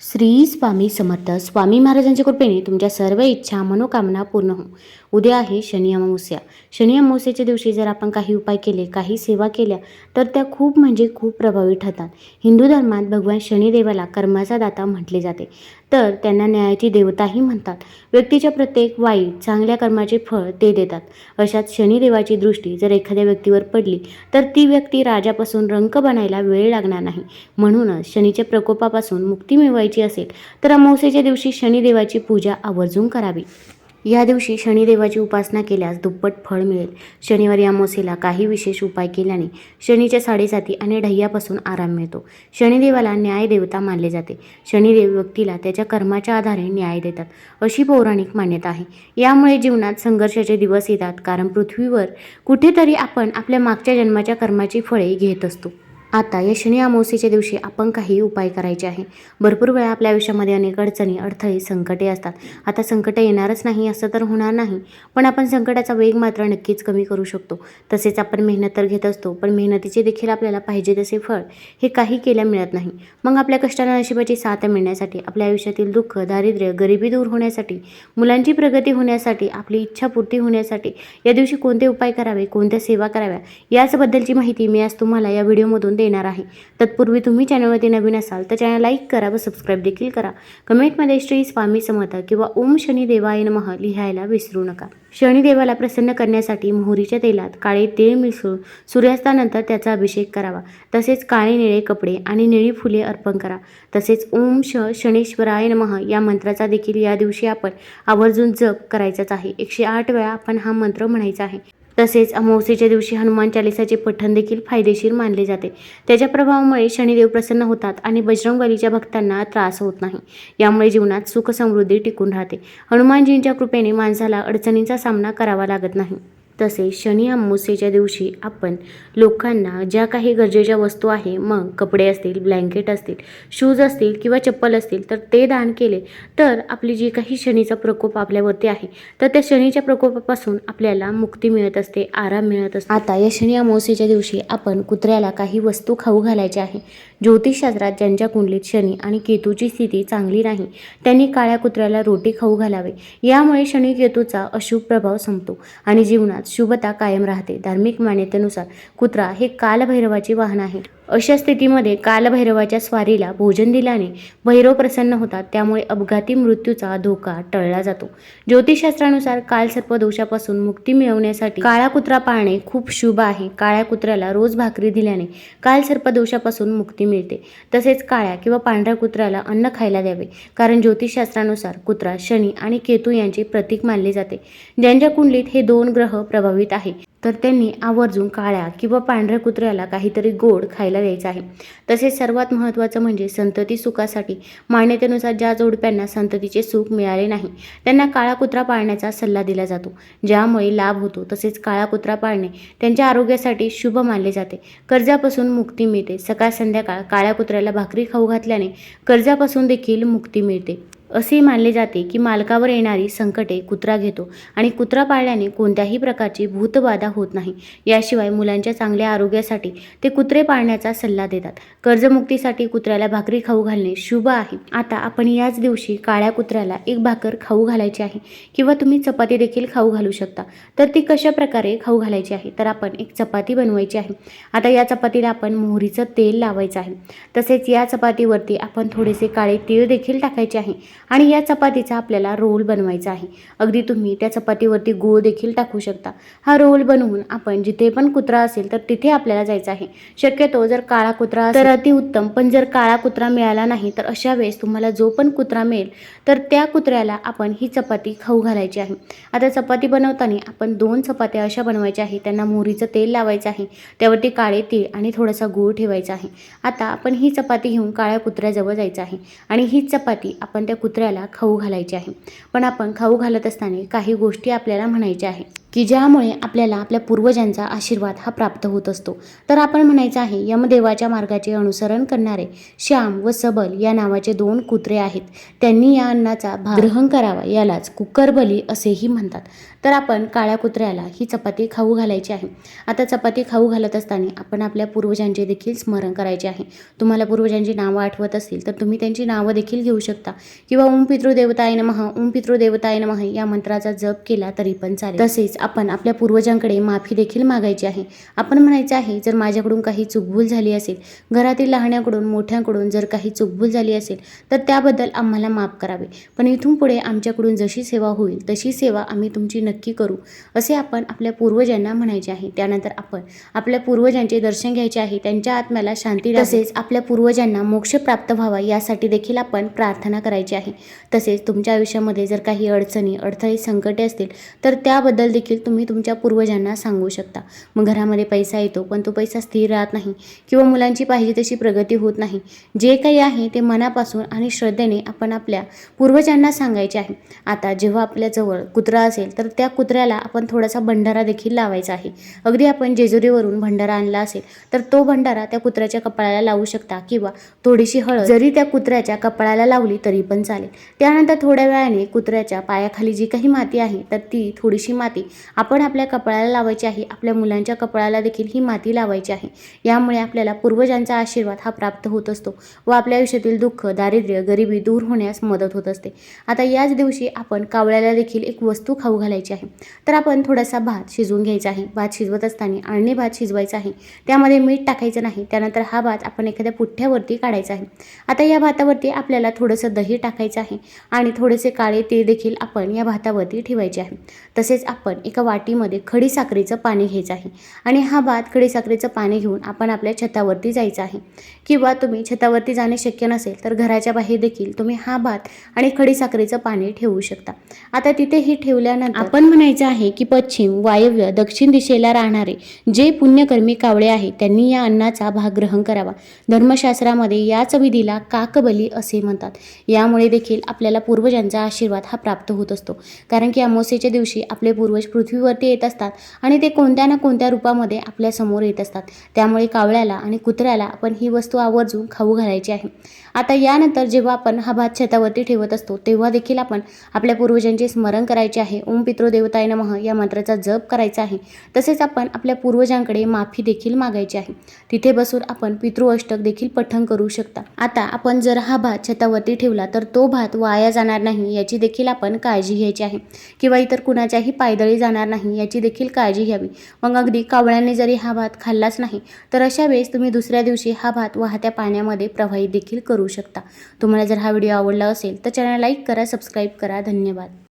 श्री स्वामी समर्थ. स्वामी महाराजांच्या कृपेने तुमच्या सर्व इच्छा मनोकामना पूर्ण हो उद्या आहे शनी अमावस्या. शनी अमावस्येच्या दिवशी जर आपण काही उपाय केले काही सेवा केल्या तर त्या खूप म्हणजे खूप प्रभावी ठरतात. हिंदू धर्मात भगवान शनिदेवाला कर्माचा दाता म्हटले जाते. तर त्यांना न्यायाची देवताही म्हणतात. व्यक्तीच्या प्रत्येक वाईट चांगल्या कर्माचे फळ ते देतात. अशात शनिदेवाची दृष्टी जर एखाद्या व्यक्तीवर पडली तर ती व्यक्ती राजापासून रंक बनायला वेळ लागणार नाही. म्हणूनच शनीच्या प्रकोपापासून मुक्ती मिळवायची असेल तर अमावस्येच्या दिवशी शनिदेवाची पूजा आवर्जून करावी. या दिवशी शनिदेवाची उपासना केल्यास दुप्पट फळ मिळेल. शनिवारी अमावस्येला काही विशेष उपाय केल्याने शनीच्या साडेसाती आणि ढय्यापासून आराम मिळतो. शनिदेवाला न्यायदेवता मानले जाते. शनिदेव व्यक्तीला त्याच्या कर्माच्या आधारे न्याय देतात. अशी पौराणिक मान्यता आहे. यामुळे जीवनात संघर्षाचे दिवस येतात कारण पृथ्वीवर कुठेतरी आपण आपल्या मागच्या जन्माच्या कर्माची फळे घेत असतो. आता या शनी अमावस्येच्या दिवशी आपण काही उपाय करायचे आहे. भरपूर वेळा आपल्या आयुष्यामध्ये अनेक अडचणी अडथळे संकटे असतात. आता संकट येणारच नाही असं तर होणार नाही. पण आपण संकटाचा वेग मात्र नक्कीच कमी करू शकतो. तसेच आपण मेहनत तर घेत असतो पण मेहनतीचे देखील आपल्याला पाहिजे तसे फळ हे काही केल्या मिळत नाही. मग आपल्या कष्टाला नशिबाची साथ मिळण्यासाठी आपल्या आयुष्यातील दुःख दारिद्र्य गरिबी दूर होण्यासाठी मुलांची प्रगती होण्यासाठी आपली इच्छापूर्ती होण्यासाठी या दिवशी कोणते उपाय करावे कोणत्या सेवा कराव्या याचबद्दलची माहिती मी आज तुम्हाला या व्हिडिओमधून दे येणार आहे. तत्पूर्वी तुम्ही चॅनलवरती नवीन असाल तर चॅनल लाईक करा व सबस्क्राईब देखील करा. कमेंटमध्ये श्री स्वामी समर्थ किंवा ओम शनी देवाय नमः लिहायला विसरू नका. शनिदेवाला प्रसन्न करण्यासाठी मोहरीच्या तेलात काळे तेल मिसळून सूर्यास्तानंतर त्याचा अभिषेक करावा. तसेच काळे निळे कपडे आणि निळी फुले अर्पण करा. तसेच ओम श शनेश्वराय नमः या मंत्राचा देखील या दिवशी आपण आवर्जून जप करायचाच आहे. एकशे आठ वेळा आपण हा मंत्र म्हणायचा आहे. तसेच अमावस्येच्या दिवशी हनुमान चालिसाचे पठण देखील फायदेशीर मानले जाते. त्याच्या प्रभावामुळे शनिदेव प्रसन्न होतात आणि बजरंगबलीच्या भक्तांना त्रास होत नाही. यामुळे जीवनात सुख समृद्धी टिकून राहते. हनुमानजींच्या कृपेने माणसाला अडचणींचा सामना करावा लागत नाही. तसेच शनी अमावस्येच्या दिवशी आपण लोकांना ज्या काही गरजेच्या वस्तू आहे मग कपडे असतील ब्लँकेट असतील शूज असतील किंवा चप्पल असतील तर ते दान केले तर आपली जी काही शनीचा प्रकोप आपल्यावरती आहे तर त्या शनीच्या प्रकोपापासून आपल्याला मुक्ती मिळत असते आराम मिळत असतो. आता या शनी अमावस्येच्या दिवशी आपण कुत्र्याला काही वस्तू खाऊ घालायच्या आहे. ज्योतिषशास्त्रात ज्यांच्या कुंडलीत शनी आणि केतूची स्थिती चांगली नाही त्यांनी काळ्या कुत्र्याला रोटी खाऊ घालावे. यामुळे शनी केतूचा अशुभ प्रभाव संपतो आणि जीवनात शुभता कायम राहते. धार्मिक मान्यतेनुसार कुत्रा हे कालभैरवाचे वाहन आहे. अशा स्थितीमध्ये कालभैरवाच्या स्वारीला भोजन दिल्याने भैरव प्रसन्न होतात. त्यामुळे अपघाती मृत्यूचा धोका टळला जातो. ज्योतिषशास्त्रानुसार कालसर्प दोषापासून मुक्ती मिळवण्यासाठी काळा कुत्रा पाळणे खूप शुभ आहे. काळ्या कुत्र्याला रोज भाकरी दिल्याने कालसर्प दोषापासून मुक्ती मिळते. तसेच काळ्या किंवा पांढऱ्या कुत्र्याला अन्न खायला द्यावे. कारण ज्योतिषशास्त्रानुसार कुत्रा शनी आणि केतू यांचे प्रतीक मानले जाते. ज्यांच्या कुंडलीत हे दोन ग्रह प्रभावित आहे. तर त्यांनी आवर्जून काळ्या किंवा पांढऱ्या कुत्र्याला काहीतरी गोड खायला द्यायचं आहे. तसेच सर्वात महत्त्वाचं म्हणजे संतती सुखासाठी मान्यतेनुसार ज्या जोडप्यांना संततीचे सुख मिळाले नाही त्यांना काळा कुत्रा पाळण्याचा सल्ला दिला जातो ज्यामुळे लाभ होतो. तसेच काळा कुत्रा पाळणे त्यांच्या आरोग्यासाठी शुभ मानले जाते. कर्जापासून मुक्ती मिळते. सकाळ संध्याकाळ काळ्या कुत्र्याला भाकरी खाऊ घातल्याने कर्जापासून देखील मुक्ती मिळते. असे मानले जाते की मालकावर येणारी संकटे कुत्रा घेतो आणि कुत्रा पाळल्याने कोणत्याही प्रकारची भूतबाधा होत नाही. याशिवाय मुलांच्या चांगल्या आरोग्यासाठी ते कुत्रे पाळण्याचा सल्ला देतात. कर्जमुक्तीसाठी कुत्र्याला भाकरी खाऊ घालणे शुभ आहे. आता आपण याच दिवशी काळ्या कुत्र्याला एक भाकर खाऊ घालायची आहे किंवा तुम्ही चपाती देखील खाऊ घालू शकता. तर ती कशा प्रकारे खाऊ घालायची आहे? तर आपण एक चपाती बनवायची आहे. आता या चपातीला आपण मोहरीचं तेल लावायचं आहे. तसेच या चपातीवरती आपण थोडेसे काळे तीळ देखील टाकायचे आहे. आणि या चपातीचा आपल्याला रोल बनवायचा आहे. अगदी तुम्ही त्या चपातीवरती गूळ देखील टाकू शकता. हा रोल बनवून आपण जिथे पण कुत्रा असेल तर तिथे आपल्याला जायचं आहे. शक्यतो जर काळा कुत्रा तर अतिउत्तम पण जर काळा कुत्रा मिळाला नाही तर अशा वेळेस तुम्हाला जो पण कुत्रा मिळेल तर त्या कुत्र्याला आपण ही चपाती खाऊ घालायची आहे. आता चपाती बनवताना आपण दोन चपात्या अशा बनवायच्या आहे त्यांना मोहरीचं तेल लावायचं आहे. त्यावरती काळे तीळ आणि थोडासा गूळ ठेवायचा आहे. आता आपण ही चपाती घेऊन काळ्या कुत्र्याजवळ जायचं आहे. आणि ही चपाती आपण त्या कुत्र्याला खाऊ घालायचे आहे. पण आपण खाऊ घालत असताना काही गोष्टी आपल्याला म्हणायच्या आहे. की ज्यामुळे आपल्याला आपल्या पूर्वजांचा आशीर्वाद हा प्राप्त होत असतो. तर आपण म्हणायचं आहे यमदेवाच्या मार्गाचे अनुसरण करणारे श्याम व सबल या नावाचे दोन कुत्रे आहेत. त्यांनी या अन्नाचा भाग ग्रहण करावा यालाच कुकरबली असेही म्हणतात. तर आपण काळ्या कुत्र्याला ही चपाती खाऊ घालायची आहे. आता चपाती खाऊ घालत असताना आपण आपल्या पूर्वजांचे देखील स्मरण करायचे आहे. तुम्हाला पूर्वजांची नावं आठवत असतील तर तुम्ही त्यांची नावं देखील घेऊ शकता. किंवा ओम पितृदेवताय नमः ओम पितृदेवताय नमः या मंत्राचा जप केला तरी पण चालेल. तसेच आपण आपल्या पूर्वजांकडे माफी देखील मागायची आहे. आपण म्हणायचं आहे जर माझ्याकडून काही चुकभूल झाली असेल घरातील लहाण्याकडून मोठ्यांकडून जर काही चुकभूल झाली असेल तर त्याबद्दल आम्हाला माफ करावे. पण इथून पुढे आमच्याकडून जशी सेवा होईल तशी सेवा आम्ही तुमची नक्की करू असे आपण आपल्या पूर्वजांना म्हणायचे आहे. त्यानंतर आपण आपल्या पूर्वजांचे दर्शन घ्यायचे आहे. त्यांच्या आत्म्याला शांती तसेच आपल्या पूर्वजांना मोक्ष प्राप्त व्हावा यासाठी देखील आपण प्रार्थना करायची आहे. तसेच तुमच्या आयुष्यामध्ये जर काही अडचणी अडथळे संकटे असतील तर त्याबद्दल देखील तुम्ही तुमच्या पूर्वजांना सांगू शकता. मग घरामध्ये पैसा येतो पण तो पैसा स्थिर राहत नाही किंवा मुलांची पाहिजे तशी प्रगती होत नाही. जे काही आहे ते मनापासून आणि श्रद्धेने आपण आपल्या पूर्वजांना सांगायचे आहे. आता जेव्हा आपल्याजवळ कुत्रा असेल तर त्या कुत्र्याला आपण थोडासा भंडारा देखील लावायचा आहे. अगदी आपण जेजुरीवरून भंडारा आणला असेल तर तो भंडारा त्या कुत्र्याच्या कपाळाला लावू शकता किंवा थोडीशी हळद जरी त्या कुत्र्याच्या कपाळाला लावली तरी पण चालेल. त्यानंतर थोड्या वेळाने कुत्र्याच्या पायाखाली जी काही माती आहे तर ती थोडीशी माती आपण आपल्या कपाळाला लावायची आहे आपल्या मुलांच्या कपाळाला देखील ही माती लावायची आहे. यामुळे आपल्याला पूर्वजांचा आशीर्वाद हा प्राप्त होत असतो व आपल्या आयुष्यातील दुःख दारिद्र्य गरिबी दूर होण्यास मदत होत असते. आता याच दिवशी आपण कावळ्याला देखील एक वस्तू खाऊ घालायची आहे. तर आपण थोडासा भात शिजवून घ्यायचा आहे. भात शिजवत असताना अळणी भात शिजवायचा आहे. त्यामध्ये मीठ टाकायचं नाही. त्यानंतर हा भात आपण एखाद्या पुठ्ठ्यावरती काढायचा आहे. आता या भातावरती आपल्याला थोडंसं दही टाकायचं आहे आणि थोडेसे काळे ते देखील आपण या भातावरती ठेवायचे आहे. तसेच आपण एका वाटीमध्ये खडी साखरेचं पाणी घ्यायचं आहे. आणि हा भात खडी साखरेचं पाणी घेऊन आपण आपल्या छतावरती जायचं आहे. किंवा तुम्ही छतावरती जाणे शक्य नसेल तर घराच्या बाहेर देखील तुम्ही हा भात आणि खडी साखरेचं पाणी ठेवू शकता. आता तिथे हे ठेवल्यानंतर आपण म्हणायचं आहे की पश्चिम वायव्य दक्षिण दिशेला राहणारे जे पुण्यकर्मी कावळे आहेत त्यांनी या अन्नाचा भाग ग्रहण करावा. धर्मशास्त्रामध्ये याच विधीला काकबली असे म्हणतात. यामुळे देखील आपल्याला पूर्वजांचा आशीर्वाद हा प्राप्त होत असतो. कारण की अमावस्येच्या दिवशी आपले पूर्वज पृथ्वीवरती येत असतात आणि ते कोणत्या ना कोणत्या रूपामध्ये आपल्यासमोर येत असतात. त्यामुळे कावळ्याला आणि कुत्र्याला आपण ही वस्तू आवर्जून खाऊ घालायची आहे. आता यानंतर जेव्हा आपण हा भात छतावरती ठेवत असतो तेव्हा देखील आपण आपल्या पूर्वजांचे स्मरण करायचे आहे. ओम पितृदेवताय नमः या मंत्राचा जप करायचा आहे. तसेच आपण आपल्या पूर्वजांकडे माफी देखील मागायची आहे. तिथे बसून आपण पितृअष्टक देखील पठण करू शकता. आता आपण जर हा भात छतावरती ठेवला तर तो भात वाया जाणार नाही याची देखील आपण काळजी घ्यायची आहे. किंवा इतर कुणाच्याही पायदळी जाणार नाही याची देखील काळजी घ्यावी. मग अगदी कावळ्याने जरी हा भात खाल्लाच नाही तर अशा वेळेस तुम्ही दुसऱ्या दिवशी हा भात वाहत्या पाण्यामध्ये प्रवाहित देखील करू शकता. तुम्हाला जर हा व्हिडिओ आवडला असेल तर चॅनल लाईक करा सबस्क्राईब करा. धन्यवाद.